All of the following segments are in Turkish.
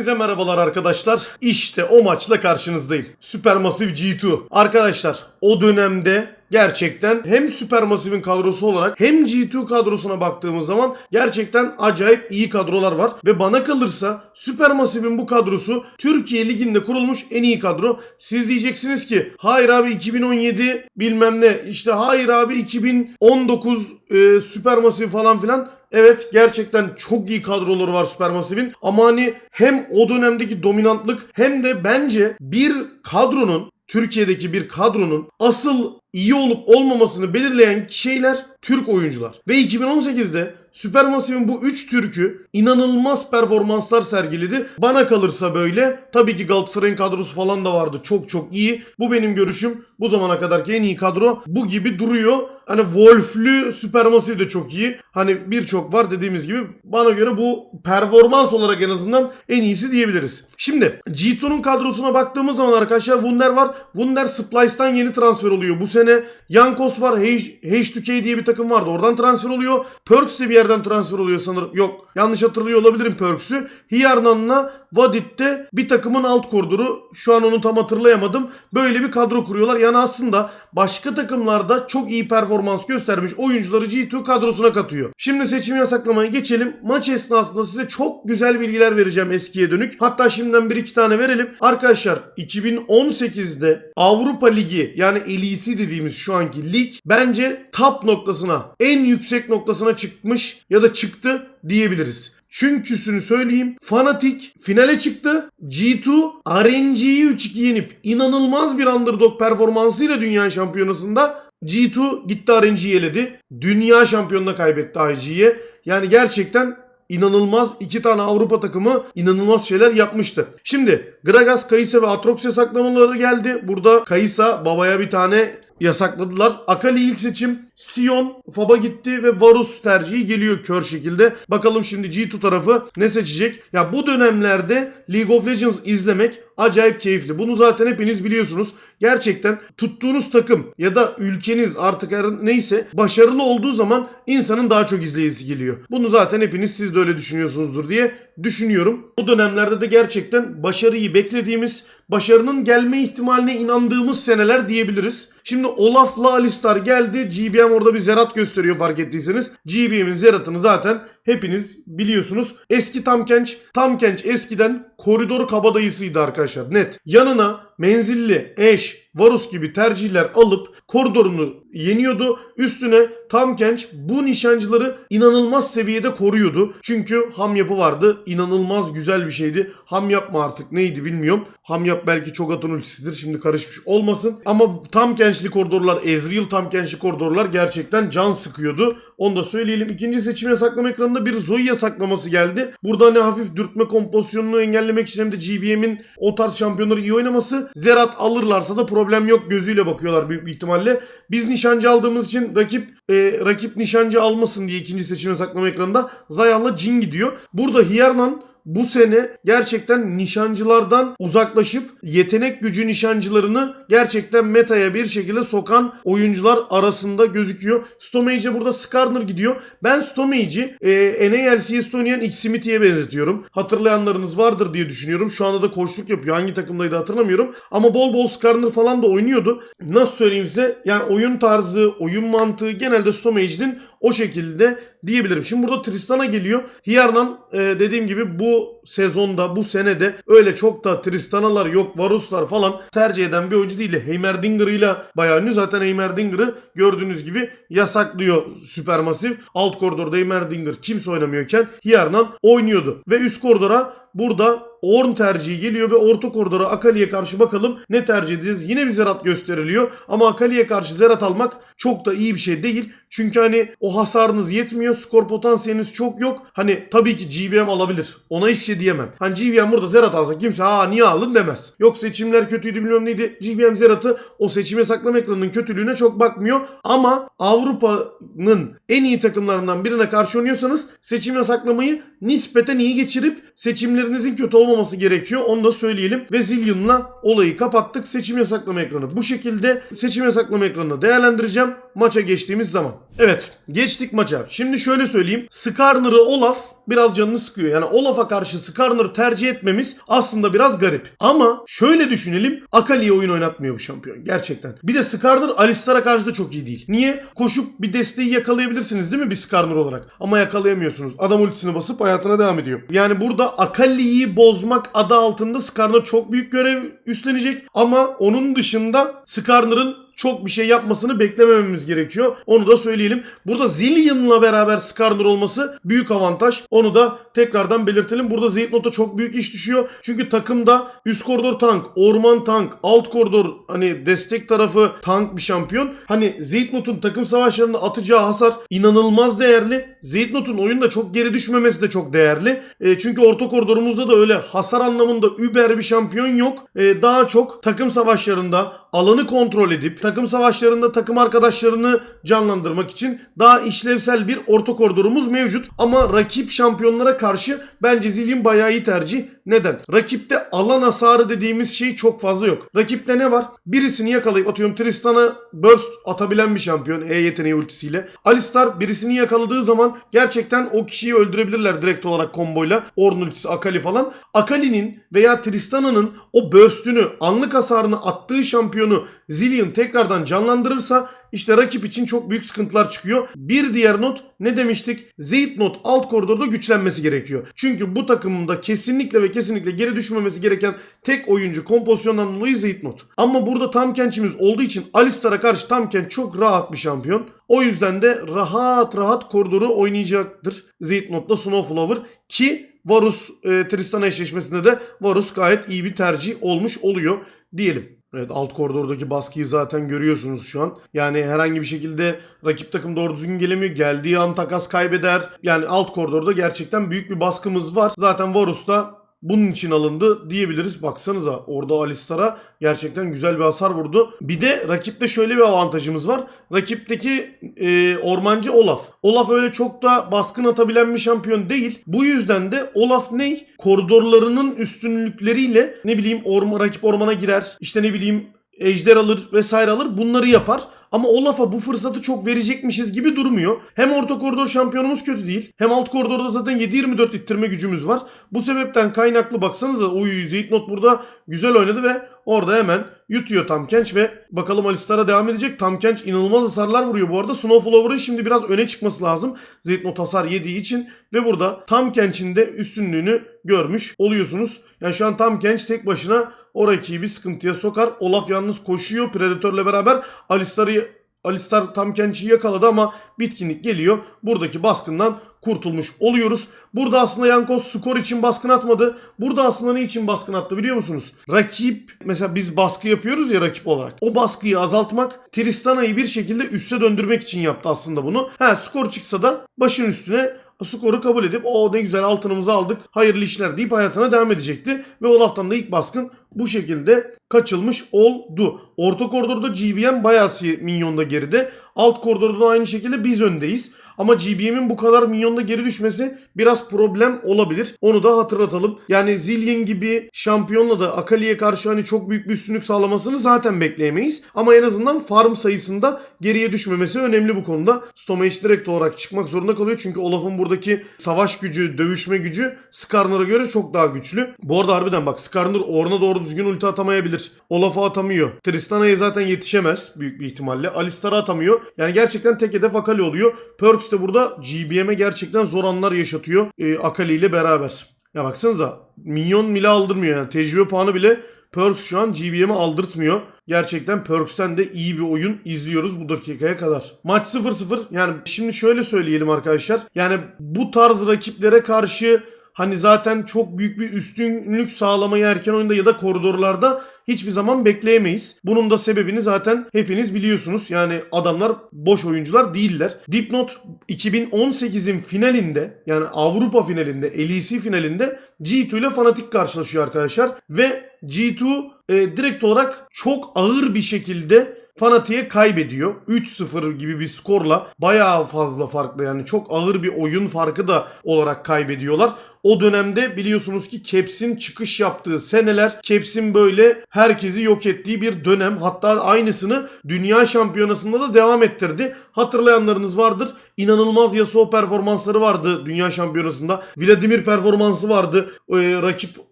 Hepinize merhabalar arkadaşlar. İşte o maçla karşınızdayım. Supermassive G2. Arkadaşlar o dönemde gerçekten hem Supermassive'in kadrosu olarak hem G2 kadrosuna baktığımız zaman gerçekten acayip iyi kadrolar var. Ve bana kalırsa Supermassive'in bu kadrosu Türkiye Ligi'nde kurulmuş en iyi kadro. Siz diyeceksiniz ki hayır abi 2017 bilmem ne işte hayır abi 2019 e, Supermassive falan filan. Evet gerçekten çok iyi kadroları var Supermassive'in ama hani hem o dönemdeki dominantlık hem de bence bir kadronun Türkiye'deki bir kadronun asıl iyi olup olmamasını belirleyen şeyler Türk oyuncular. Ve 2018'de Supermassive'in bu 3 Türk'ü inanılmaz performanslar sergiledi. Bana kalırsa böyle. Tabii ki Galatasaray'ın kadrosu falan da vardı. Çok çok iyi. Bu benim görüşüm. Bu zamana kadarki en iyi kadro bu gibi duruyor. Hani Wolf'lü Supermassive de çok iyi. Hani birçok var dediğimiz gibi. Bana göre bu performans olarak en azından en iyisi diyebiliriz. Şimdi G2'nun kadrosuna baktığımız zaman arkadaşlar Wunder var. Wunder Splice'tan yeni transfer oluyor. Bu sene Yankos var. H- H2K diye bir takım vardı. Oradan transfer oluyor. Perks de bir yerden transfer oluyor sanırım. Yok yanlış hatırlıyor olabilirim Perks'ü. Hiyarnan'la Vadit'te bir takımın alt koridoru. Şu an onu tam hatırlayamadım. Böyle bir kadro kuruyorlar. Yani aslında başka takımlarda çok iyi performans göstermiş oyuncuları G2 kadrosuna katıyor. Şimdi seçim yasaklamaya geçelim. Maç esnasında size çok güzel bilgiler vereceğim eskiye dönük. Hatta şimdiden bir iki tane verelim. Arkadaşlar 2018'de Avrupa Ligi yani elisi dediğimiz şu anki lig bence top noktasına en yüksek noktasına çıkmış ya da çıktı diyebiliriz. Çünküsünü söyleyeyim. Fanatik finale çıktı. G2 RNG'yi 3-2 yenip inanılmaz bir underdog performansıyla dünya şampiyonasında G2 gitti RNG'yi eledi. Dünya şampiyonuna kaybetti IG'ye. Yani gerçekten inanılmaz iki tane Avrupa takımı inanılmaz şeyler yapmıştı. Şimdi Gragas, Kayısa ve Atrox yasaklamaları geldi. Burada Kayısa babaya bir tane yasakladılar. Akali ilk seçim, Sion, Faba gitti ve Varus tercihi geliyor kör şekilde. Bakalım şimdi G2 tarafı ne seçecek? Ya bu dönemlerde League of Legends izlemek acayip keyifli. Bunu zaten hepiniz biliyorsunuz. Gerçekten tuttuğunuz takım ya da ülkeniz artık neyse başarılı olduğu zaman insanın daha çok izleyicisi geliyor. Bunu zaten hepiniz siz de öyle düşünüyorsunuzdur diye düşünüyorum. Bu dönemlerde de gerçekten başarıyı beklediğimiz, başarının gelme ihtimaline inandığımız seneler diyebiliriz. Şimdi Olaf'la Alistar geldi. GBM orada bir zerat gösteriyor fark ettiyseniz. GBM'in zeratını zaten hepiniz biliyorsunuz. Eski Tamkenç. Tamkenç eskiden koridor kabadayısıydı arkadaşlar net. Yanına menzilli, eş, Varus gibi tercihler alıp koridorunu yeniyordu. Üstüne Tamkenç bu nişancıları inanılmaz seviyede koruyordu. Çünkü ham yapı vardı. İnanılmaz güzel bir şeydi. Ham yapma artık neydi bilmiyorum. Ham yap belki çok atın ultisidir. Şimdi karışmış olmasın. Ama Tamkençli koridorlar, Ezreal Tamkençli koridorlar gerçekten can sıkıyordu. Onu da söyleyelim. İkinci seçim yasaklama ekranında bir Zoe yasaklaması geldi. Burada hani hafif dürtme kompozisyonunu engellemek için hem de GBM'in o tarz şampiyonları iyi oynaması. Zerat alırlarsa da problem yok gözüyle bakıyorlar büyük bir ihtimalle. Biz nişancı aldığımız için rakip e, rakip nişancı almasın diye ikinci seçim yasaklama ekranında Zayah'la Jin gidiyor. Burada Hiernan bu sene gerçekten nişancılardan uzaklaşıp yetenek gücü nişancılarını gerçekten metaya bir şekilde sokan oyuncular arasında gözüküyor. Stomage'e burada Skarner gidiyor. Ben Stomage'i e, NALCS'de oynayan Ximity'ye benzetiyorum. Hatırlayanlarınız vardır diye düşünüyorum. Şu anda da koçluk yapıyor. Hangi takımdaydı hatırlamıyorum. Ama bol bol Skarner falan da oynuyordu. Nasıl söyleyeyim size? Yani oyun tarzı, oyun mantığı genelde Stomage'nin o şekilde diyebilirim. Şimdi burada Tristan'a geliyor. Hiyarnan e, dediğim gibi bu sezonda, bu senede öyle çok da Tristan'alar yok, Varus'lar falan tercih eden bir oyuncu değil. Heimerdinger'ıyla bayağı ünlü. Zaten Heimerdinger'ı gördüğünüz gibi yasaklıyor Supermassive. Alt koridorda Heimerdinger kimse oynamıyorken Hiyarnan oynuyordu. Ve üst koridora burada Orn tercihi geliyor ve orta koridora Akali'ye karşı bakalım ne tercih edeceğiz. Yine bir zerat gösteriliyor ama Akali'ye karşı zerat almak çok da iyi bir şey değil. Çünkü hani o hasarınız yetmiyor. Skor potansiyeliniz çok yok. Hani tabii ki GBM alabilir. Ona hiçbir şey diyemem. Hani GBM burada zerat alsa kimse ha niye aldın demez. Yok seçimler kötüydü bilmem neydi. GBM zeratı o seçime saklama ekranının kötülüğüne çok bakmıyor. Ama Avrupa'nın en iyi takımlarından birine karşı oynuyorsanız seçim yasaklamayı nispeten iyi geçirip seçimleri seçimlerinizin kötü olmaması gerekiyor. Onu da söyleyelim. Ve Zillion'la olayı kapattık. Seçim yasaklama ekranı bu şekilde. Seçim yasaklama ekranını değerlendireceğim maça geçtiğimiz zaman. Evet geçtik maça. Şimdi şöyle söyleyeyim. Skarner'ı Olaf biraz canını sıkıyor. Yani Olaf'a karşı Skarner'ı tercih etmemiz aslında biraz garip. Ama şöyle düşünelim. Akali'ye oyun oynatmıyor bu şampiyon. Gerçekten. Bir de Skarner Alistar'a karşı da çok iyi değil. Niye? Koşup bir desteği yakalayabilirsiniz değil mi bir Skarner olarak? Ama yakalayamıyorsunuz. Adam ultisini basıp hayatına devam ediyor. Yani burada Akali'yi bozmak adı altında Skarner çok büyük görev üstlenecek. Ama onun dışında Skarner'ın çok bir şey yapmasını beklemememiz gerekiyor. Onu da söyleyelim. Burada Zillion'la beraber Skarner olması büyük avantaj. Onu da tekrardan belirtelim. Burada Zeytnot'a çok büyük iş düşüyor. Çünkü takımda üst koridor tank, orman tank, alt koridor hani destek tarafı tank bir şampiyon. Hani Zeytnot'un takım savaşlarında atacağı hasar inanılmaz değerli. Zeytnot'un oyunda çok geri düşmemesi de çok değerli. E, çünkü orta koridorumuzda da öyle hasar anlamında über bir şampiyon yok. E, daha çok takım savaşlarında alanı kontrol edip takım savaşlarında takım arkadaşlarını canlandırmak için daha işlevsel bir orta koridorumuz mevcut. Ama rakip şampiyonlara karşı bence Zillion bayağı iyi tercih. Neden? Rakipte alan hasarı dediğimiz şey çok fazla yok. Rakipte ne var? Birisini yakalayıp atıyorum Tristan'a burst atabilen bir şampiyon E yeteneği ultisiyle. Alistar birisini yakaladığı zaman gerçekten o kişiyi öldürebilirler direkt olarak komboyla. Ornn ultisi, Akali falan. Akali'nin veya Tristana'nın o burst'ünü, anlık hasarını attığı şampiyonu Zillion tekrardan canlandırırsa işte rakip için çok büyük sıkıntılar çıkıyor. Bir diğer not ne demiştik? Zeyt not alt koridorda güçlenmesi gerekiyor. Çünkü bu takımda kesinlikle ve kesinlikle geri düşmemesi gereken tek oyuncu kompozisyondan dolayı Zeyt not. Ama burada tam kençimiz olduğu için Alistar'a karşı tam kenç çok rahat bir şampiyon. O yüzden de rahat rahat koridoru oynayacaktır Zeyt notla Snowflower ki Varus e, Tristana eşleşmesinde de Varus gayet iyi bir tercih olmuş oluyor diyelim. Evet alt koridordaki baskıyı zaten görüyorsunuz şu an. Yani herhangi bir şekilde rakip takım doğru düzgün gelemiyor. Geldiği an takas kaybeder. Yani alt koridorda gerçekten büyük bir baskımız var. Zaten Varus da bunun için alındı diyebiliriz. Baksanıza orada Alistar'a gerçekten güzel bir hasar vurdu. Bir de rakipte şöyle bir avantajımız var. Rakipteki e, ormancı Olaf. Olaf öyle çok da baskın atabilen bir şampiyon değil. Bu yüzden de Olaf ne? Koridorlarının üstünlükleriyle ne bileyim orma, rakip ormana girer. İşte ne bileyim ejder alır vesaire alır bunları yapar. Ama Olaf'a bu fırsatı çok verecekmişiz gibi durmuyor. Hem orta koridor şampiyonumuz kötü değil. Hem alt koridorda zaten 7-24 ittirme gücümüz var. Bu sebepten kaynaklı baksanıza oy Zeytnot burada güzel oynadı ve orada hemen yutuyor Tamkenç ve bakalım Alistar'a devam edecek. Tamkenç inanılmaz hasarlar vuruyor bu arada. Snowflower'ın şimdi biraz öne çıkması lazım. Zeytnot hasar yediği için ve burada Tamkenç'in de üstünlüğünü görmüş oluyorsunuz. Yani şu an Tamkenç tek başına o rakibi sıkıntıya sokar. Olaf yalnız koşuyor Predator'la beraber. Alistar'ı Alistar tam Kenç'i yakaladı ama bitkinlik geliyor. Buradaki baskından kurtulmuş oluyoruz. Burada aslında Yankos skor için baskın atmadı. Burada aslında ne için baskın attı biliyor musunuz? Rakip mesela biz baskı yapıyoruz ya rakip olarak. O baskıyı azaltmak Tristana'yı bir şekilde üste döndürmek için yaptı aslında bunu. Ha skor çıksa da başın üstüne skoru kabul edip o ne güzel altınımızı aldık hayırlı işler deyip hayatına devam edecekti. Ve Olaf'tan da ilk baskın bu şekilde kaçılmış oldu. Orta koridorda GBM bayağı minyonda geride. Alt koridorda da aynı şekilde biz öndeyiz. Ama GBM'in bu kadar minyonda geri düşmesi biraz problem olabilir. Onu da hatırlatalım. Yani Zillion gibi şampiyonla da Akali'ye karşı hani çok büyük bir üstünlük sağlamasını zaten bekleyemeyiz. Ama en azından farm sayısında geriye düşmemesi önemli bu konuda. Stomage direkt olarak çıkmak zorunda kalıyor. Çünkü Olaf'ın buradaki savaş gücü, dövüşme gücü Skarner'a göre çok daha güçlü. Bu arada harbiden bak Skarner Ornn'a doğru düzgün ulti atamayabilir. Olaf'a atamıyor. Tristana'ya zaten yetişemez büyük bir ihtimalle. Alistar'a atamıyor. Yani gerçekten tek hedef Akali oluyor. Perks de burada GBM'e gerçekten zor anlar yaşatıyor e, Akali ile beraber. Ya baksanıza minyon bile aldırmıyor yani tecrübe puanı bile Perks şu an GBM'e aldırtmıyor. Gerçekten Perks'ten de iyi bir oyun izliyoruz bu dakikaya kadar. Maç 0-0 yani şimdi şöyle söyleyelim arkadaşlar. Yani bu tarz rakiplere karşı hani zaten çok büyük bir üstünlük sağlamayı erken oyunda ya da koridorlarda hiçbir zaman bekleyemeyiz. Bunun da sebebini zaten hepiniz biliyorsunuz. Yani adamlar boş oyuncular değiller. Dipnot 2018'in finalinde yani Avrupa finalinde, LEC finalinde G2 ile Fnatic karşılaşıyor arkadaşlar. Ve G2 e, direkt olarak çok ağır bir şekilde Fanatik'e kaybediyor. 3-0 gibi bir skorla bayağı fazla farklı yani çok ağır bir oyun farkı da olarak kaybediyorlar. O dönemde biliyorsunuz ki Caps'in çıkış yaptığı seneler Caps'in böyle herkesi yok ettiği bir dönem. Hatta aynısını Dünya Şampiyonası'nda da devam ettirdi. Hatırlayanlarınız vardır. İnanılmaz Yasuo performansları vardı Dünya Şampiyonası'nda. Vladimir performansı vardı. Ee, rakip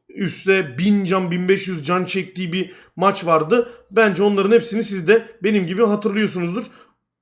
üstte 1000 can 1500 can çektiği bir maç vardı. Bence onların hepsini siz de benim gibi hatırlıyorsunuzdur.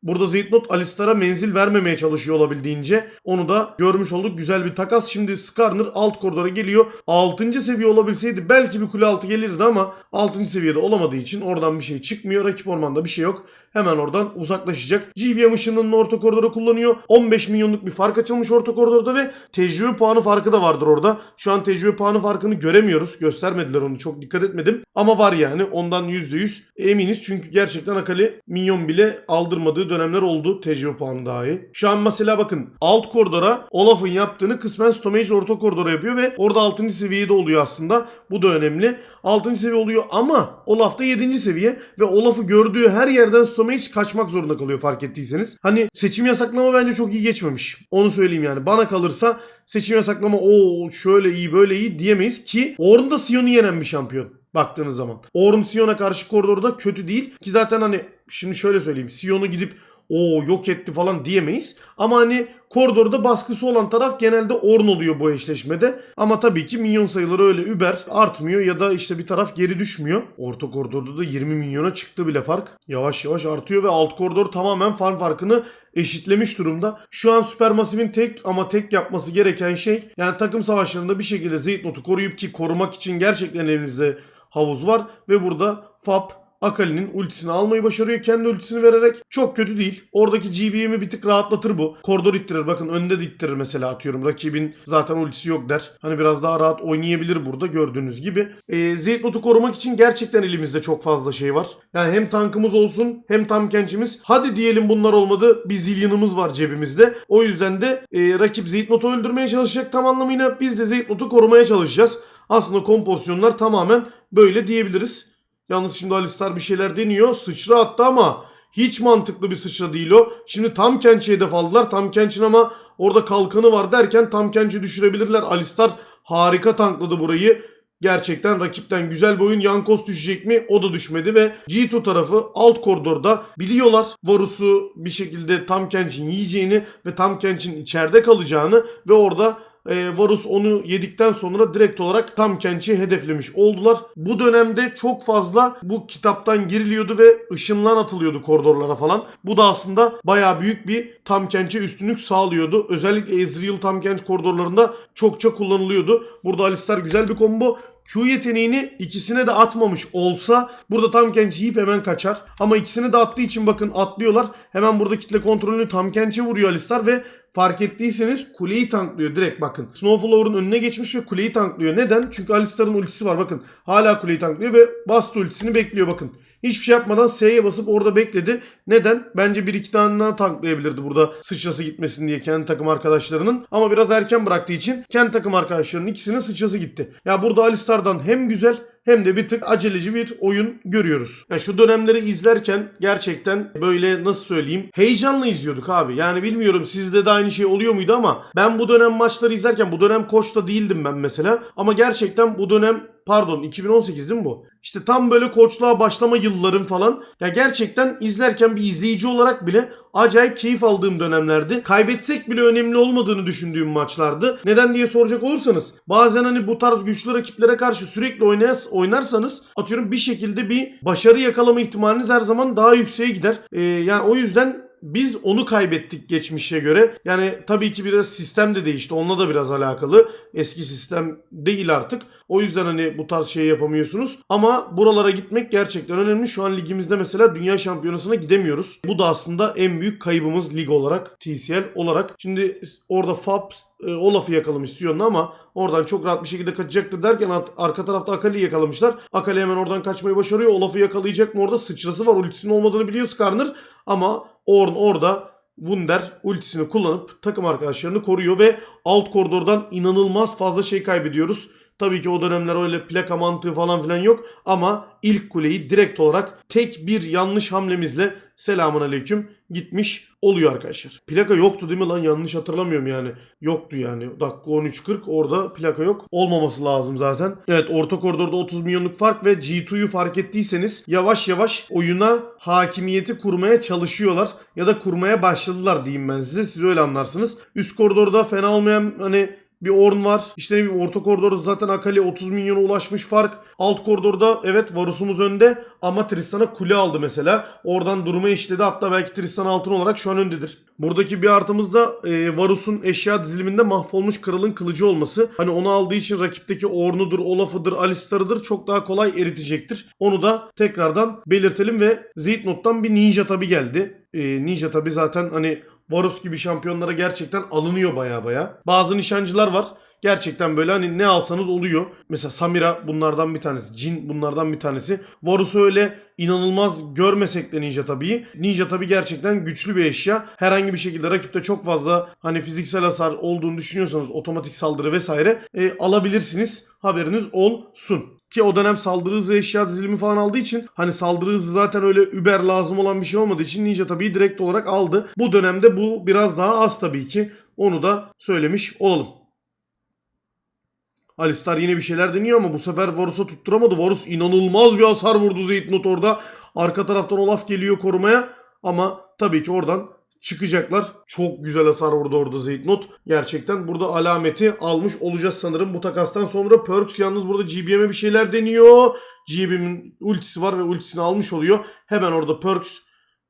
Burada Zeytnot Alistar'a menzil vermemeye çalışıyor olabildiğince. Onu da görmüş olduk. Güzel bir takas. Şimdi Skarner alt koridora geliyor. 6. seviye olabilseydi belki bir kule altı gelirdi ama 6. seviyede olamadığı için oradan bir şey çıkmıyor. Rakip ormanda bir şey yok. Hemen oradan uzaklaşacak. GBM ışınının orta koridora kullanıyor. 15 milyonluk bir fark açılmış orta koridorda ve tecrübe puanı farkı da vardır orada. Şu an tecrübe puanı farkını göremiyoruz. Göstermediler onu çok dikkat etmedim. Ama var yani ondan %100 eminiz. Çünkü gerçekten Akali minyon bile aldırmadığı dönemler oldu tecrübe puanı dahi. Şu an mesela bakın alt koridora Olaf'ın yaptığını kısmen Stomage orta koridora yapıyor ve orada 6. seviyede oluyor aslında. Bu da önemli. 6. seviye oluyor ama Olaf da 7. seviye ve Olaf'ı gördüğü her yerden Stomage kaçmak zorunda kalıyor fark ettiyseniz. Hani seçim yasaklama bence çok iyi geçmemiş. Onu söyleyeyim yani. Bana kalırsa seçim yasaklama o şöyle iyi böyle iyi diyemeyiz ki Ornn da Sion'u yenen bir şampiyon baktığınız zaman. Ornn Sion'a karşı koridorda kötü değil ki zaten hani şimdi şöyle söyleyeyim Sion'u gidip o yok etti falan diyemeyiz. Ama hani koridorda baskısı olan taraf genelde Ornn oluyor bu eşleşmede. Ama tabii ki minyon sayıları öyle über artmıyor ya da işte bir taraf geri düşmüyor. Orta koridorda da 20 milyona çıktı bile fark. Yavaş yavaş artıyor ve alt koridor tamamen farm farkını eşitlemiş durumda. Şu an Supermassive'in tek ama tek yapması gereken şey yani takım savaşlarında bir şekilde Zeytnot'u koruyup ki korumak için gerçekten elinizde havuz var ve burada Fab Akali'nin ultisini almayı başarıyor. Kendi ultisini vererek çok kötü değil. Oradaki GBM'i bir tık rahatlatır bu. Koridor ittirir. Bakın önde de ittirir mesela atıyorum. Rakibin zaten ultisi yok der. Hani biraz daha rahat oynayabilir burada gördüğünüz gibi. Ee, Zeytnot'u korumak için gerçekten elimizde çok fazla şey var. Yani hem tankımız olsun hem tam kençimiz. Hadi diyelim bunlar olmadı. Bir zilyonumuz var cebimizde. O yüzden de e, rakip Zeytnot'u öldürmeye çalışacak tam anlamıyla. Biz de Zeytnot'u korumaya çalışacağız. Aslında kompozisyonlar tamamen böyle diyebiliriz. Yalnız şimdi Alistar bir şeyler deniyor. Sıçra attı ama hiç mantıklı bir sıçra değil o. Şimdi tam Kenç'i hedef aldılar. Tam Kenç'in ama orada kalkanı var derken tam Kenç'i düşürebilirler. Alistar harika tankladı burayı. Gerçekten rakipten güzel bir oyun. Yankos düşecek mi? O da düşmedi ve G2 tarafı alt koridorda biliyorlar Varus'u bir şekilde tam Kenç'in yiyeceğini ve tam Kenç'in içeride kalacağını ve orada e, Varus onu yedikten sonra direkt olarak tam Kenç'i hedeflemiş oldular. Bu dönemde çok fazla bu kitaptan giriliyordu ve ışınlan atılıyordu koridorlara falan. Bu da aslında bayağı büyük bir tam Kenç'e üstünlük sağlıyordu. Özellikle Ezreal tam Kenç koridorlarında çokça kullanılıyordu. Burada Alistar güzel bir combo. Q yeteneğini ikisine de atmamış olsa burada tam Kench yiyip hemen kaçar. Ama ikisini de attığı için bakın atlıyorlar. Hemen burada kitle kontrolünü tam Kench'e vuruyor Alistar ve fark ettiyseniz kuleyi tanklıyor direkt bakın. Snowflower'ın önüne geçmiş ve kuleyi tanklıyor. Neden? Çünkü Alistar'ın ultisi var bakın. Hala kuleyi tanklıyor ve bastı ultisini bekliyor bakın. Hiçbir şey yapmadan S'ye basıp orada bekledi. Neden? Bence bir iki tane daha tanklayabilirdi burada sıçrası gitmesin diye kendi takım arkadaşlarının. Ama biraz erken bıraktığı için kendi takım arkadaşlarının ikisinin sıçrası gitti. Ya burada Alistar'dan hem güzel hem de bir tık aceleci bir oyun görüyoruz. Ya şu dönemleri izlerken gerçekten böyle nasıl söyleyeyim heyecanla izliyorduk abi. Yani bilmiyorum sizde de aynı şey oluyor muydu ama ben bu dönem maçları izlerken bu dönem koçta değildim ben mesela. Ama gerçekten bu dönem pardon 2018 değil mi bu? İşte tam böyle koçluğa başlama yıllarım falan. Ya gerçekten izlerken bir izleyici olarak bile acayip keyif aldığım dönemlerdi. Kaybetsek bile önemli olmadığını düşündüğüm maçlardı. Neden diye soracak olursanız bazen hani bu tarz güçlü rakiplere karşı sürekli oynayas, oynarsanız atıyorum bir şekilde bir başarı yakalama ihtimaliniz her zaman daha yükseğe gider. Ee, yani o yüzden biz onu kaybettik geçmişe göre. Yani tabii ki biraz sistem de değişti. Onunla da biraz alakalı. Eski sistem değil artık. O yüzden hani bu tarz şey yapamıyorsunuz. Ama buralara gitmek gerçekten önemli. Şu an ligimizde mesela Dünya Şampiyonası'na gidemiyoruz. Bu da aslında en büyük kaybımız lig olarak, TCL olarak. Şimdi orada Fab e, Olaf'ı yakalamış Sion'la ama oradan çok rahat bir şekilde kaçacaktır derken at- arka tarafta Akali'yi yakalamışlar. Akali hemen oradan kaçmayı başarıyor. Olaf'ı yakalayacak mı orada? Sıçrası var. Ultisinin olmadığını biliyor Skarner. Ama Orn orada Wunder ultisini kullanıp takım arkadaşlarını koruyor ve alt koridordan inanılmaz fazla şey kaybediyoruz. Tabii ki o dönemler öyle plaka mantığı falan filan yok ama ilk kuleyi direkt olarak tek bir yanlış hamlemizle selamun aleyküm gitmiş oluyor arkadaşlar. Plaka yoktu değil mi lan? Yanlış hatırlamıyorum yani. Yoktu yani. Dakika 13.40 orada plaka yok. Olmaması lazım zaten. Evet orta koridorda 30 milyonluk fark ve G2'yu fark ettiyseniz yavaş yavaş oyuna hakimiyeti kurmaya çalışıyorlar. Ya da kurmaya başladılar diyeyim ben size. Siz öyle anlarsınız. Üst koridorda fena olmayan hani bir Orn var. İşte ne bileyim orta koridorda zaten Akali 30 milyona ulaşmış fark. Alt koridorda evet Varus'umuz önde ama Tristan'a kule aldı mesela. Oradan durumu eşledi. Hatta belki Tristan altın olarak şu an öndedir. Buradaki bir artımız da e, Varus'un eşya diziliminde mahvolmuş kralın kılıcı olması. Hani onu aldığı için rakipteki Ornn'udur, Olaf'ıdır, Alistar'ıdır çok daha kolay eritecektir. Onu da tekrardan belirtelim ve Zeytnot'tan bir ninja tabi geldi. E, ninja tabi zaten hani Varus gibi şampiyonlara gerçekten alınıyor baya baya. Bazı nişancılar var. Gerçekten böyle hani ne alsanız oluyor. Mesela Samira bunlardan bir tanesi. Jin bunlardan bir tanesi. Varus'u öyle inanılmaz görmesek de Ninja tabii. Ninja tabii gerçekten güçlü bir eşya. Herhangi bir şekilde rakipte çok fazla hani fiziksel hasar olduğunu düşünüyorsanız otomatik saldırı vesaire e, alabilirsiniz. Haberiniz olsun. Ki o dönem saldırı hızı eşya dizilimi falan aldığı için hani saldırı hızı zaten öyle über lazım olan bir şey olmadığı için Ninja tabii direkt olarak aldı. Bu dönemde bu biraz daha az tabii ki. Onu da söylemiş olalım. Alistar yine bir şeyler deniyor ama bu sefer Varus'a tutturamadı. Varus inanılmaz bir hasar vurdu Zeytnot orada. Arka taraftan Olaf geliyor korumaya ama tabii ki oradan çıkacaklar. Çok güzel hasar vurdu orada Zeytnot. Gerçekten burada alameti almış olacağız sanırım bu takastan sonra. Perks yalnız burada GBM'e bir şeyler deniyor. GBM'in ultisi var ve ultisini almış oluyor. Hemen orada Perks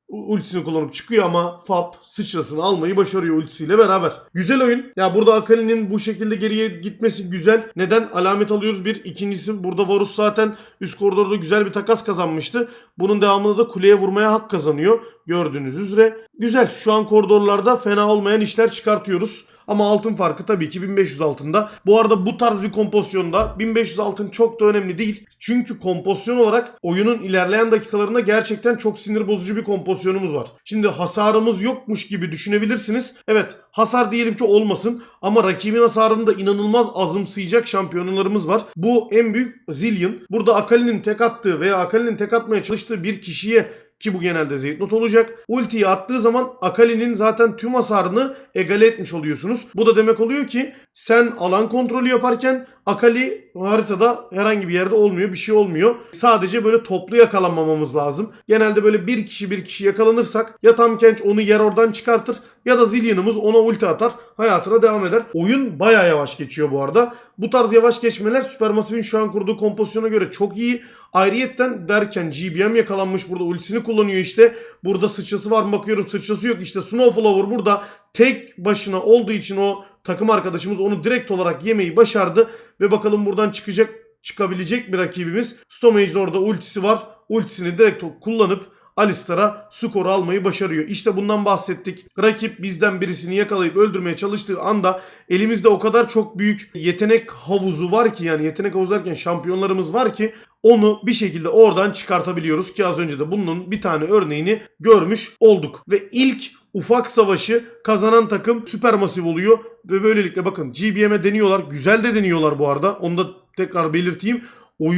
ultisini kullanıp çıkıyor ama Fab sıçrasını almayı başarıyor ultisiyle beraber. Güzel oyun. Ya burada Akali'nin bu şekilde geriye gitmesi güzel. Neden? Alamet alıyoruz bir. İkincisi burada Varus zaten üst koridorda güzel bir takas kazanmıştı. Bunun devamında da kuleye vurmaya hak kazanıyor. Gördüğünüz üzere. Güzel. Şu an koridorlarda fena olmayan işler çıkartıyoruz. Ama altın farkı tabii ki 1500 altında. Bu arada bu tarz bir kompozisyonda 1500 altın çok da önemli değil. Çünkü kompozisyon olarak oyunun ilerleyen dakikalarında gerçekten çok sinir bozucu bir kompozisyonumuz var. Şimdi hasarımız yokmuş gibi düşünebilirsiniz. Evet hasar diyelim ki olmasın ama rakibin hasarını da inanılmaz azımsayacak şampiyonlarımız var. Bu en büyük Zillion. Burada Akali'nin tek attığı veya Akali'nin tek atmaya çalıştığı bir kişiye ki bu genelde Zeytnot olacak. Ultiyi attığı zaman Akali'nin zaten tüm hasarını egale etmiş oluyorsunuz. Bu da demek oluyor ki sen alan kontrolü yaparken Akali haritada herhangi bir yerde olmuyor. Bir şey olmuyor. Sadece böyle toplu yakalanmamamız lazım. Genelde böyle bir kişi bir kişi yakalanırsak ya Tam Kench onu yer oradan çıkartır ya da Zillion'ımız ona ulti atar. Hayatına devam eder. Oyun baya yavaş geçiyor bu arada. Bu tarz yavaş geçmeler Supermassive'in şu an kurduğu kompozisyona göre çok iyi. Ayrıyetten derken GBM yakalanmış burada ultisini kullanıyor işte. Burada sıçrası var mı bakıyorum sıçrası yok. İşte Snowflower burada tek başına olduğu için o takım arkadaşımız onu direkt olarak yemeyi başardı. Ve bakalım buradan çıkacak çıkabilecek bir rakibimiz. Stomage'de orada ultisi var. Ultisini direkt kullanıp Alistar'a skoru almayı başarıyor. İşte bundan bahsettik. Rakip bizden birisini yakalayıp öldürmeye çalıştığı anda elimizde o kadar çok büyük yetenek havuzu var ki yani yetenek havuzu derken şampiyonlarımız var ki onu bir şekilde oradan çıkartabiliyoruz ki az önce de bunun bir tane örneğini görmüş olduk. Ve ilk ufak savaşı kazanan takım süpermasif oluyor ve böylelikle bakın GBM'e deniyorlar. Güzel de deniyorlar bu arada. Onu da tekrar belirteyim. Oy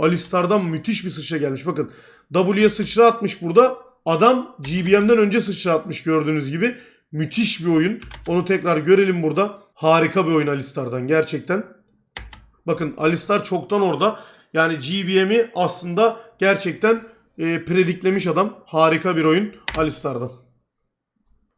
Alistar'dan müthiş bir sıçra gelmiş. Bakın W'ye sıçra atmış burada. Adam GBM'den önce sıçra atmış gördüğünüz gibi. Müthiş bir oyun. Onu tekrar görelim burada. Harika bir oyun Alistar'dan gerçekten. Bakın Alistar çoktan orada. Yani GBM'i aslında gerçekten e, prediklemiş adam. Harika bir oyun Alistar'dan.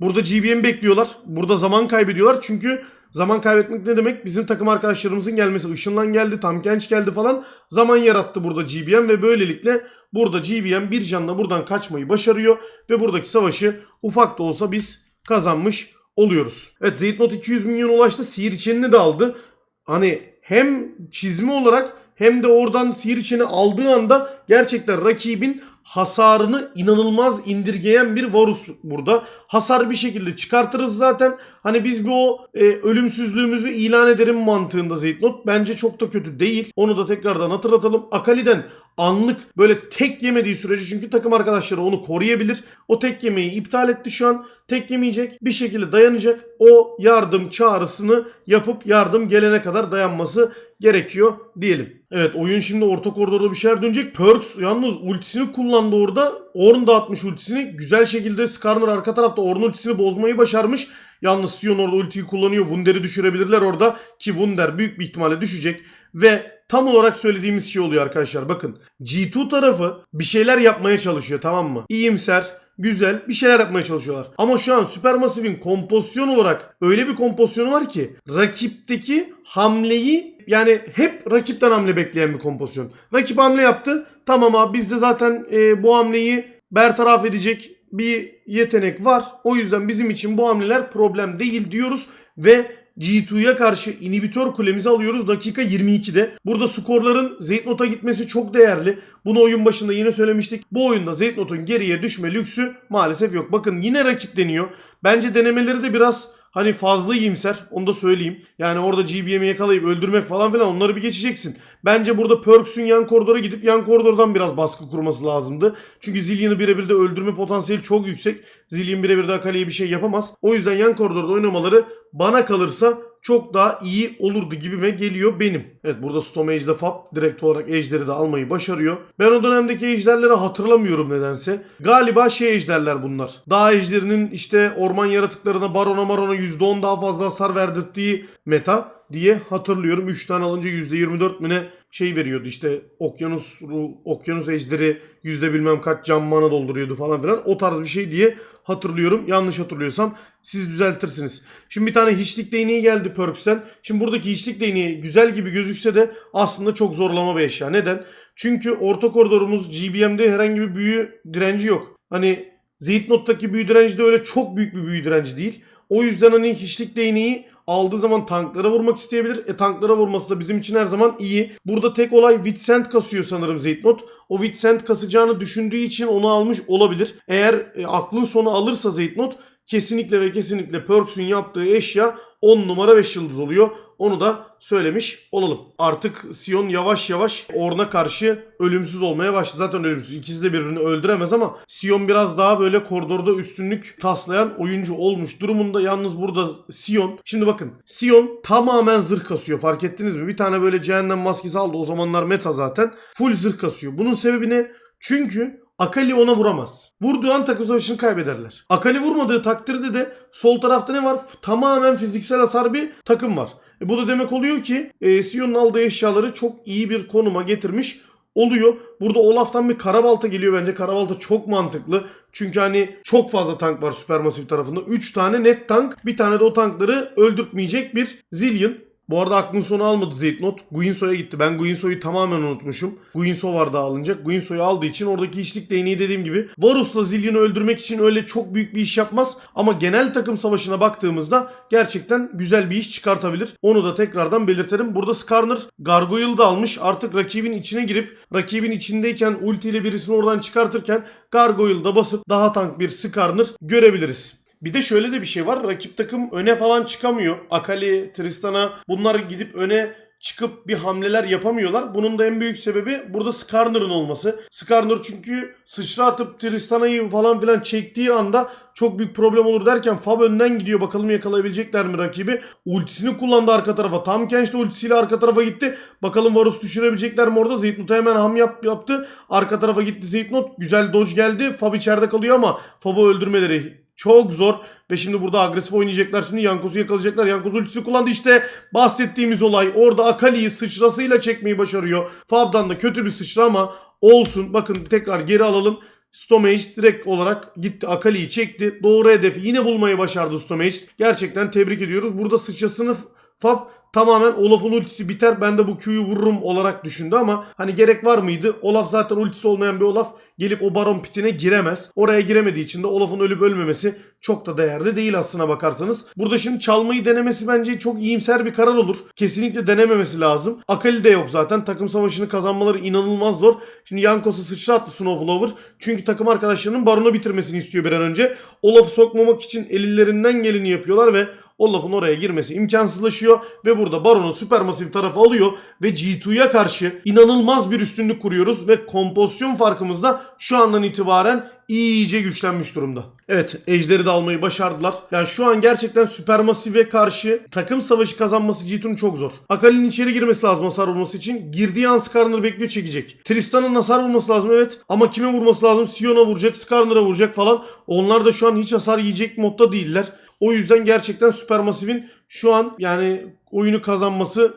Burada GBM bekliyorlar. Burada zaman kaybediyorlar. Çünkü zaman kaybetmek ne demek? Bizim takım arkadaşlarımızın gelmesi. Işınlan geldi, Tam Genç geldi falan. Zaman yarattı burada GBM ve böylelikle burada GBM bir canla buradan kaçmayı başarıyor. Ve buradaki savaşı ufak da olsa biz kazanmış oluyoruz. Evet Zeytnot 200 milyon ulaştı. Sihir içenini de aldı. Hani hem çizme olarak hem de oradan sihir içini aldığı anda gerçekten rakibin hasarını inanılmaz indirgeyen bir Varus burada. Hasar bir şekilde çıkartırız zaten. Hani biz bir o e, ölümsüzlüğümüzü ilan ederim mantığında Zeytnot. Bence çok da kötü değil. Onu da tekrardan hatırlatalım. Akali'den anlık böyle tek yemediği sürece çünkü takım arkadaşları onu koruyabilir. O tek yemeği iptal etti şu an. Tek yemeyecek. Bir şekilde dayanacak. O yardım çağrısını yapıp yardım gelene kadar dayanması gerekiyor diyelim. Evet oyun şimdi orta koridorda bir şeyler dönecek. Perks yalnız ultisini kullandı orada. Ornn da atmış ultisini. Güzel şekilde Skarner arka tarafta Ornn ultisini bozmayı başarmış. Yalnız Sion orada ultiyi kullanıyor. Wunder'i düşürebilirler orada. Ki Wunder büyük bir ihtimalle düşecek. Ve tam olarak söylediğimiz şey oluyor arkadaşlar. Bakın G2 tarafı bir şeyler yapmaya çalışıyor tamam mı? İyimser, güzel bir şeyler yapmaya çalışıyorlar. Ama şu an Supermassive'in kompozisyon olarak öyle bir kompozisyonu var ki rakipteki hamleyi yani hep rakipten hamle bekleyen bir kompozisyon. Rakip hamle yaptı. Tamam abi biz de zaten e, bu hamleyi bertaraf edecek bir yetenek var. O yüzden bizim için bu hamleler problem değil diyoruz ve G2'ya karşı inhibitör kulemizi alıyoruz dakika 22'de. Burada skorların Zeytnot'a gitmesi çok değerli. Bunu oyun başında yine söylemiştik. Bu oyunda Zeytnot'un geriye düşme lüksü maalesef yok. Bakın yine rakip deniyor. Bence denemeleri de biraz hani fazla iyimser. Onu da söyleyeyim. Yani orada GBM'i yakalayıp öldürmek falan filan onları bir geçeceksin. Bence burada Perks'ün yan koridora gidip yan koridordan biraz baskı kurması lazımdı. Çünkü Zillion'ı birebir de öldürme potansiyeli çok yüksek. Zillion birebir de Akali'ye bir şey yapamaz. O yüzden yan koridorda oynamaları bana kalırsa çok daha iyi olurdu gibime geliyor benim. Evet burada Stomage'de Fab direkt olarak Ejder'i de almayı başarıyor. Ben o dönemdeki ejderleri hatırlamıyorum nedense. Galiba şey ejderler bunlar. Dağ ejderinin işte orman yaratıklarına barona marona %10 daha fazla hasar verdirttiği meta diye hatırlıyorum. 3 tane alınca %24 mü ne şey veriyordu işte okyanus ru- okyanus ejderi yüzde bilmem kaç cam mana dolduruyordu falan filan. O tarz bir şey diye hatırlıyorum. Yanlış hatırlıyorsam siz düzeltirsiniz. Şimdi bir tane hiçlik değneği geldi Perks'ten. Şimdi buradaki hiçlik değneği güzel gibi gözükse de aslında çok zorlama bir eşya. Neden? Çünkü orta koridorumuz GBM'de herhangi bir büyü direnci yok. Hani Zeytnot'taki büyü direnci de öyle çok büyük bir büyü direnci değil. O yüzden hani hiçlik değneği aldığı zaman tanklara vurmak isteyebilir. E tanklara vurması da bizim için her zaman iyi. Burada tek olay Witsend kasıyor sanırım Zeytnot. O Witsend kasacağını düşündüğü için onu almış olabilir. Eğer e, aklın sonu alırsa Zeytnot kesinlikle ve kesinlikle Perks'ün yaptığı eşya 10 numara 5 yıldız oluyor. Onu da söylemiş olalım. Artık Sion yavaş yavaş Orn'a karşı ölümsüz olmaya başladı. Zaten ölümsüz. İkisi de birbirini öldüremez ama Sion biraz daha böyle koridorda üstünlük taslayan oyuncu olmuş durumunda. Yalnız burada Sion. Şimdi bakın Sion tamamen zırh kasıyor. Fark ettiniz mi? Bir tane böyle cehennem maskesi aldı. O zamanlar meta zaten. Full zırh kasıyor. Bunun sebebi ne? Çünkü Akali ona vuramaz. Vurduğu an takım savaşını kaybederler. Akali vurmadığı takdirde de sol tarafta ne var? Tamamen fiziksel hasar bir takım var. E bu da demek oluyor ki e, Sion'un aldığı eşyaları çok iyi bir konuma getirmiş oluyor. Burada Olaf'tan bir karabalta geliyor bence. Karabalta çok mantıklı. Çünkü hani çok fazla tank var Supermassive tarafında. 3 tane net tank. Bir tane de o tankları öldürtmeyecek bir Zillion. Bu arada aklın sonu almadı Zeytnot. Guinso'ya gitti. Ben Guinso'yu tamamen unutmuşum. Guinso var daha alınacak. Guinso'yu aldığı için oradaki işlik değneği dediğim gibi Varus'la Zillion'u öldürmek için öyle çok büyük bir iş yapmaz. Ama genel takım savaşına baktığımızda gerçekten güzel bir iş çıkartabilir. Onu da tekrardan belirtelim. Burada Skarner Gargoyle da almış. Artık rakibin içine girip rakibin içindeyken ultiyle birisini oradan çıkartırken Gargoyle'da basıp daha tank bir Skarner görebiliriz. Bir de şöyle de bir şey var. Rakip takım öne falan çıkamıyor. Akali, Tristan'a bunlar gidip öne çıkıp bir hamleler yapamıyorlar. Bunun da en büyük sebebi burada Skarner'ın olması. Skarner çünkü sıçra atıp Tristana'yı falan filan çektiği anda çok büyük problem olur derken Fab önden gidiyor. Bakalım yakalayabilecekler mi rakibi? Ultisini kullandı arka tarafa. Tam Kench de ultisiyle arka tarafa gitti. Bakalım Varus düşürebilecekler mi orada? Zeytnot'a hemen ham yap, yaptı. Arka tarafa gitti Zeytnot. Güzel dodge geldi. Fab içeride kalıyor ama Fab'ı öldürmeleri çok zor. Ve şimdi burada agresif oynayacaklar. Şimdi Yankos'u yakalayacaklar. Yankos ultisi kullandı. İşte bahsettiğimiz olay. Orada Akali'yi sıçrasıyla çekmeyi başarıyor. Fab'dan da kötü bir sıçra ama olsun. Bakın tekrar geri alalım. Stomage direkt olarak gitti Akali'yi çekti. Doğru hedefi yine bulmayı başardı Stomage. Gerçekten tebrik ediyoruz. Burada sıçrasını Fab tamamen Olaf'ın ultisi biter ben de bu Q'yu vururum olarak düşündü ama hani gerek var mıydı? Olaf zaten ultisi olmayan bir Olaf gelip o baron pitine giremez. Oraya giremediği için de Olaf'ın ölüp ölmemesi çok da değerli değil aslına bakarsanız. Burada şimdi çalmayı denemesi bence çok iyimser bir karar olur. Kesinlikle denememesi lazım. Akali de yok zaten. Takım savaşını kazanmaları inanılmaz zor. Şimdi Yankos'u sıçrattı Snowflower. Çünkü takım arkadaşlarının baronu bitirmesini istiyor bir an önce. Olaf'ı sokmamak için ellerinden geleni yapıyorlar ve Olaf'ın oraya girmesi imkansızlaşıyor ve burada Baron'un süpermasif tarafı alıyor ve G2'ya karşı inanılmaz bir üstünlük kuruyoruz ve kompozisyon farkımız da şu andan itibaren iyice güçlenmiş durumda. Evet Ejder'i de almayı başardılar. Yani şu an gerçekten Supermassive'e karşı takım savaşı kazanması G2'nun çok zor. Akali'nin içeri girmesi lazım hasar vurması için. Girdiği an Skarner'ı bekliyor çekecek. Tristan'ın hasar vurması lazım evet. Ama kime vurması lazım? Sion'a vuracak, Skarner'a vuracak falan. Onlar da şu an hiç hasar yiyecek modda değiller. O yüzden gerçekten Supermassive'in şu an yani oyunu kazanması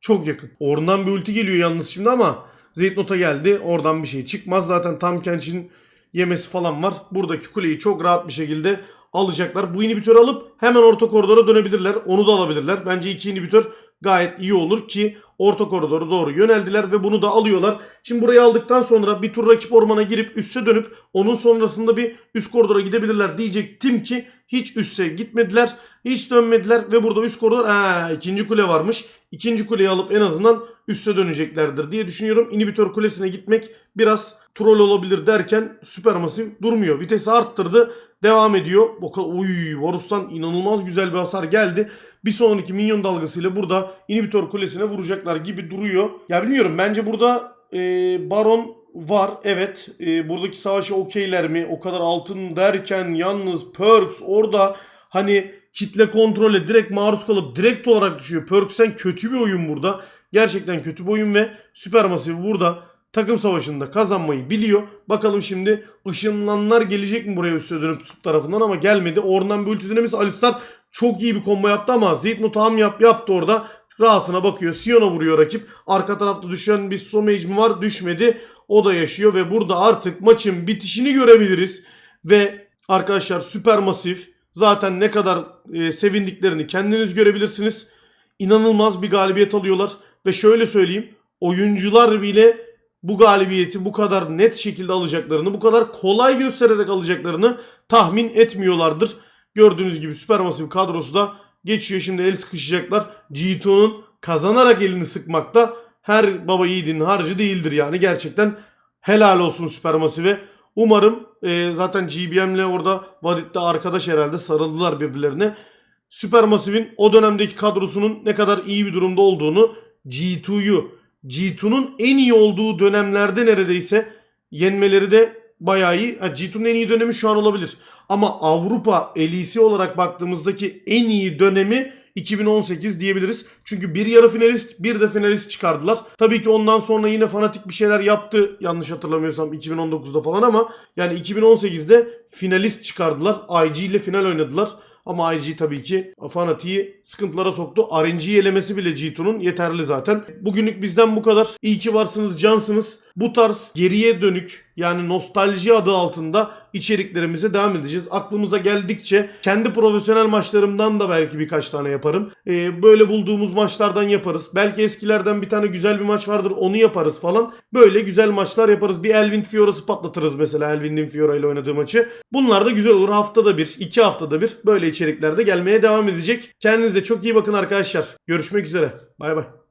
çok yakın. Oradan bir ulti geliyor yalnız şimdi ama Zeytnot'a geldi. Oradan bir şey çıkmaz. Zaten tam Kench'in yemesi falan var. Buradaki kuleyi çok rahat bir şekilde alacaklar. Bu inhibitörü alıp hemen orta koridora dönebilirler. Onu da alabilirler. Bence iki inhibitör gayet iyi olur ki orta koridora doğru yöneldiler ve bunu da alıyorlar. Şimdi burayı aldıktan sonra bir tur rakip ormana girip üste dönüp onun sonrasında bir üst koridora gidebilirler diyecektim ki hiç üste gitmediler. Hiç dönmediler ve burada üst koridor ha, ikinci kule varmış. İkinci kuleyi alıp en azından üste döneceklerdir diye düşünüyorum. İnhibitör kulesine gitmek biraz troll olabilir derken Supermassive durmuyor. Vitesi arttırdı. Devam ediyor. Bakalım uy Varus'tan inanılmaz güzel bir hasar geldi. Bir sonraki minyon dalgasıyla burada inhibitör kulesine vuracaklar gibi duruyor. Ya bilmiyorum bence burada e, Baron var. Evet. E, buradaki savaşı okeyler mi? O kadar altın derken yalnız Perks orada hani kitle kontrole direkt maruz kalıp direkt olarak düşüyor. Perks'ten kötü bir oyun burada. Gerçekten kötü bir oyun ve Supermassive burada takım savaşında kazanmayı biliyor. Bakalım şimdi ışınlanlar gelecek mi buraya üstüne dönüp Sup tarafından ama gelmedi. Oradan bir ulti denemesi Alistar çok iyi bir combo yaptı ama Zeytno tam yap yaptı orada. Rahatına bakıyor. Sion'a vuruyor rakip. Arka tarafta düşen bir Somage mi var? Düşmedi. O da yaşıyor ve burada artık maçın bitişini görebiliriz. Ve arkadaşlar Supermassive zaten ne kadar e, sevindiklerini kendiniz görebilirsiniz. İnanılmaz bir galibiyet alıyorlar. Ve şöyle söyleyeyim. Oyuncular bile bu galibiyeti bu kadar net şekilde alacaklarını, bu kadar kolay göstererek alacaklarını tahmin etmiyorlardır. Gördüğünüz gibi Supermassive kadrosu da geçiyor. Şimdi el sıkışacaklar. G2'nun kazanarak elini sıkmakta her baba yiğidin harcı değildir yani. Gerçekten helal olsun Supermassive'e. Umarım e, zaten GBM'le orada Vadit'te arkadaş herhalde sarıldılar birbirlerine. Supermassive'in o dönemdeki kadrosunun ne kadar iyi bir durumda olduğunu G2'yu G2'nun en iyi olduğu dönemlerde neredeyse yenmeleri de bayağı iyi. Ha, G2'nun en iyi dönemi şu an olabilir. Ama Avrupa elisi olarak baktığımızdaki en iyi dönemi 2018 diyebiliriz. Çünkü bir yarı finalist bir de finalist çıkardılar. Tabii ki ondan sonra yine fanatik bir şeyler yaptı. Yanlış hatırlamıyorsam 2019'da falan ama yani 2018'de finalist çıkardılar. IG ile final oynadılar. Ama IG tabii ki Fanati'yi sıkıntılara soktu. RNG'yi elemesi bile G2'nun yeterli zaten. Bugünlük bizden bu kadar. İyi ki varsınız, cansınız. Bu tarz geriye dönük yani nostalji adı altında içeriklerimize devam edeceğiz. Aklımıza geldikçe kendi profesyonel maçlarımdan da belki birkaç tane yaparım. Ee, böyle bulduğumuz maçlardan yaparız. Belki eskilerden bir tane güzel bir maç vardır onu yaparız falan. Böyle güzel maçlar yaparız. Bir Elvin Fiora'sı patlatırız mesela Elvin Fiora ile oynadığı maçı. Bunlar da güzel olur. Haftada bir, iki haftada bir böyle içeriklerde gelmeye devam edecek. Kendinize çok iyi bakın arkadaşlar. Görüşmek üzere. Bay bay.